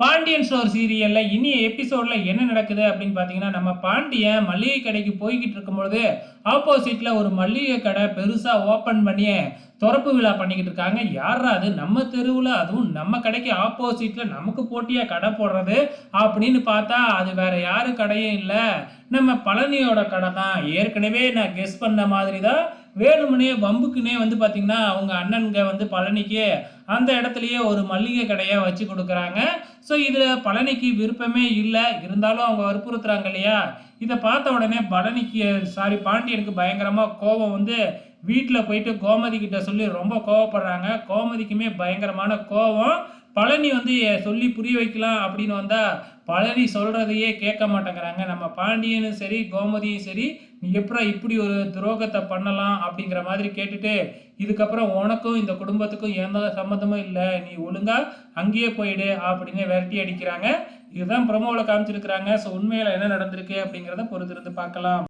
Pandian store சீரியல்ல இனிய எபிசோட்ல என்ன நடக்குது அப்படின்னு பார்த்தீங்கன்னா நம்ம பாண்டியன் மளிகை கடைக்கு போய்கிட்டு இருக்கும்பொழுது ஆப்போசிட்ல ஒரு மளிகை கடை பெருசா ஓபன் பண்ணி திறப்பு விழா பண்ணிக்கிட்டு இருக்காங்க. யாரா அது? நம்ம தெருவில் அதுவும் நம்ம கடைக்கு ஆப்போசிட்டில் நமக்கு போட்டியாக கடை போடுறது அப்படின்னு பார்த்தா அது வேற யாரு கடையும் இல்லை. நம்ம பழனியோட கடை தான் ஏற்கனவே நான் கெஸ் பண்ண மாதிரி தான் வேணுமுனே வம்புக்குனே வந்து பார்த்திங்கன்னா அவங்க அண்ணனுங்க வந்து பழனிக்கு அந்த இடத்துலையே ஒரு மளிகை கடையை வச்சு கொடுக்குறாங்க. ஸோ இதில் பழனிக்கு விருப்பமே இல்லை. இருந்தாலும் அவங்க வற்புறுத்துறாங்க இல்லையா? இதை பார்த்த உடனே பழனிக்கு சாரி பாண்டியனுக்கு பயங்கரமாக கோபம் வந்து வீட்டில் போயிட்டு கோமதி கிட்ட சொல்லி ரொம்ப கோவப்படுறாங்க. கோமதிக்குமே பயங்கரமான கோபம். பழனி வந்து சொல்லி புரிய வைக்கலாம் அப்படின்னு வந்தால் பழனி சொல்கிறதையே கேட்க மாட்டேங்கிறாங்க. நம்ம பாண்டியனும் சரி கோமதியும் சரி நீ எப்படா இப்படி ஒரு துரோகத்தை பண்ணலாம் அப்படிங்கிற மாதிரி கேட்டுட்டு இதுக்கப்புறம் உனக்கும் இந்த குடும்பத்துக்கும் எந்த சம்மந்தமும் இல்லை. நீ ஒழுங்கா அங்கேயே போயிடு அப்படின்னு விரட்டி அடிக்கிறாங்க. இதுதான் ப்ரொமோவில் காமிச்சிருக்கிறாங்க. ஸோ உண்மையில் என்ன நடந்திருக்கு அப்படிங்கிறத பொறுத்திருந்து பார்க்கலாம்.